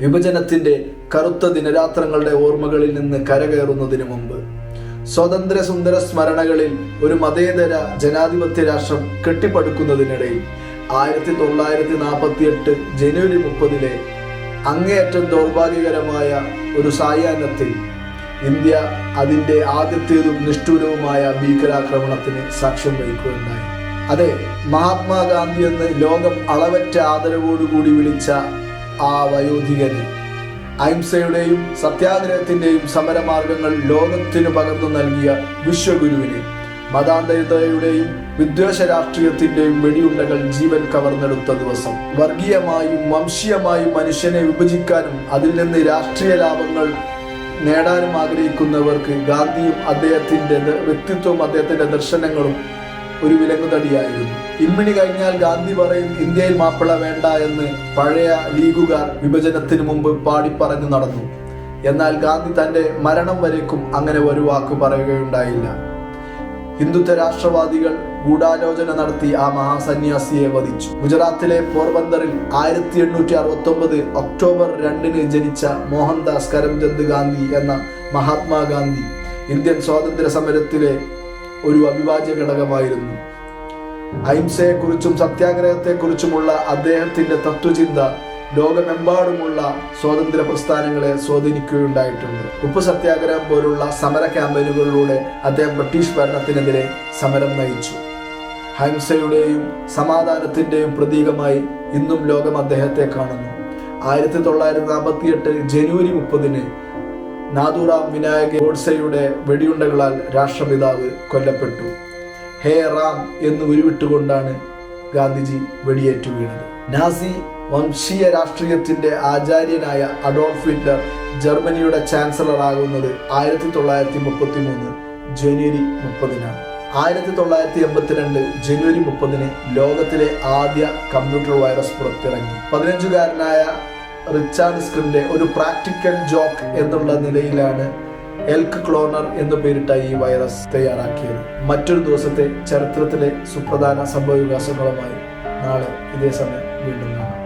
വിഭജനത്തിന്റെ കറുത്ത ദിനരാത്രങ്ങളുടെ ഓർമ്മകളിൽ നിന്ന് കരകയറുന്നതിന് മുമ്പ് സ്വതന്ത്ര സുന്ദര സ്മരണകളിൽ ഒരു മതേതര ജനാധിപത്യ രാഷ്ട്രം കെട്ടിപ്പടുക്കുന്നതിനിടയിൽ ആയിരത്തി തൊള്ളായിരത്തി നാൽപ്പത്തി എട്ട് ജനുവരി മുപ്പതിലെ അങ്ങേയറ്റം ദൗർഭാഗ്യകരമായ ഒരു സായാഹ്നത്തിൽ ഇന്ത്യ അതിന്റെ ആദ്യത്തേതും നിഷ്ഠൂരവുമായ ഭീകരാക്രമണത്തിന് സാക്ഷ്യം വഹിക്കുകയുണ്ടായി. അതെ മഹാത്മാഗാന്ധി എന്ന് ലോകം അളവറ്റ ആദരവോടുകൂടി വിളിച്ച ആ വയോധികന്. അഹിംസയുടെയും സത്യാഗ്രഹത്തിന്റെയും സമരമാർഗങ്ങൾ ലോകത്തിനു പകർന്നു നൽകിയ വിശ്വഗുരുവിന് മതാന്തരതയുടെയും വിദ്വേഷ രാഷ്ട്രീയത്തിന്റെയും വെടിയുണ്ടകൾ ജീവൻ കവർന്നെടുത്ത ദിവസം. വർഗീയമായും വംശീയമായും മനുഷ്യനെ വിഭജിക്കാനും അതിൽ നിന്ന് രാഷ്ട്രീയ ലാഭങ്ങൾ നേടാനും ആഗ്രഹിക്കുന്നവർക്ക് ഗാന്ധിയും അദ്ദേഹത്തിന്റെ വ്യക്തിത്വവും അദ്ദേഹത്തിന്റെ ദർശനങ്ങളും ഒരു വിലങ്ങുതടിയായിരുന്നു ഇമ്മിണി കഴിഞ്ഞാൽ ഗാന്ധി പറയും ഇന്ത്യയിൽ മാപ്പിള വേണ്ട എന്ന് പഴയ ലീഗുകാർ വിഭജനത്തിന് മുമ്പ് പാടിപ്പറഞ്ഞു നടന്നു. എന്നാൽ ഗാന്ധി തന്റെ മരണം വരേക്കും അങ്ങനെ ഒരു വാക്ക് പറയുകയുണ്ടായില്ല. ഹിന്ദുത്വ രാഷ്ട്രവാദികൾ ഗൂഢാലോചന നടത്തി ആ മഹാസന്യാസിയെ വധിച്ചു. ഗുജറാത്തിലെ പോർബന്ദറിൽ ആയിരത്തി എണ്ണൂറ്റി അറുപത്തി ഒമ്പത് ഒക്ടോബർ രണ്ടിന് ജനിച്ച മോഹൻദാസ് കരംചന്ദ് ഗാന്ധി എന്ന മഹാത്മാഗാന്ധി ഇന്ത്യൻ സ്വാതന്ത്ര്യ സമരത്തിലെ ഒരു അവിഭാജ്യ ഘടകമായിരുന്നു. അഹിംസയെക്കുറിച്ചും സത്യാഗ്രഹത്തെക്കുറിച്ചുമുള്ള അദ്ദേഹത്തിന്റെ തത്വചിന്ത ലോകമെമ്പാടുമുള്ള സ്വാതന്ത്ര്യ പ്രസ്ഥാനങ്ങളെ സ്വാധീനിക്കുകയുണ്ടായിട്ടുണ്ട്. ഉപ്പ് സത്യാഗ്രഹം പോലുള്ള സമര ക്യാമ്പയിനുകളിലൂടെ അദ്ദേഹം ബ്രിട്ടീഷ് ഭരണത്തിനെതിരെ സമരം നയിച്ചു. അഹിംസയുടെയും സമാധാനത്തിന്റെയും പ്രതീകമായി ഇന്നും ലോകം അദ്ദേഹത്തെ കാണുന്നു. ആയിരത്തി തൊള്ളായിരത്തി നാൽപ്പത്തി എട്ട് ജനുവരി മുപ്പതിന് നാഥുറാം വിനായക ഗോഡ്സെയുടെ വെടിയുണ്ടകളാൽ രാഷ്ട്രപിതാവ് കൊല്ലപ്പെട്ടു. ഹേ റാം എന്ന് ഉരുവിട്ടുകൊണ്ടാണ് ഗാന്ധിജി വെടിയേറ്റു വീണത്. നാസി വംശീയ രാഷ്ട്രീയത്തിന്റെ ആചാര്യനായ അഡോൾഫ് ഹിറ്റ്ലർ ജർമ്മനിയുടെ ചാൻസലർ ആകുന്നത് ആയിരത്തി തൊള്ളായിരത്തി മുപ്പത്തി മൂന്ന് ജനുവരി മുപ്പതിനാണ്. ആയിരത്തി തൊള്ളായിരത്തി എൺപത്തിരണ്ട് ജനുവരി മുപ്പതിന് ലോകത്തിലെ ആദ്യ കമ്പ്യൂട്ടർ വൈറസ് പുറത്തിറങ്ങി. പതിനഞ്ചുകാരനായ റിച്ചാർഡ് സ്ക്രിന്റെ ഒരു പ്രാക്ടിക്കൽ ജോക്ക് എന്നുള്ള നിലയിലാണ് എൽക്ക് ക്ലോണർ എന്ന് പേരിട്ട ഈ വൈറസ് തയ്യാറാക്കിയത്. മറ്റൊരു ദിവസത്തെ ചരിത്രത്തിലെ സുപ്രധാന സംഭവവികാസങ്ങളുമായി നാളെ ഇതേ സമയം വീണ്ടും കാണാം.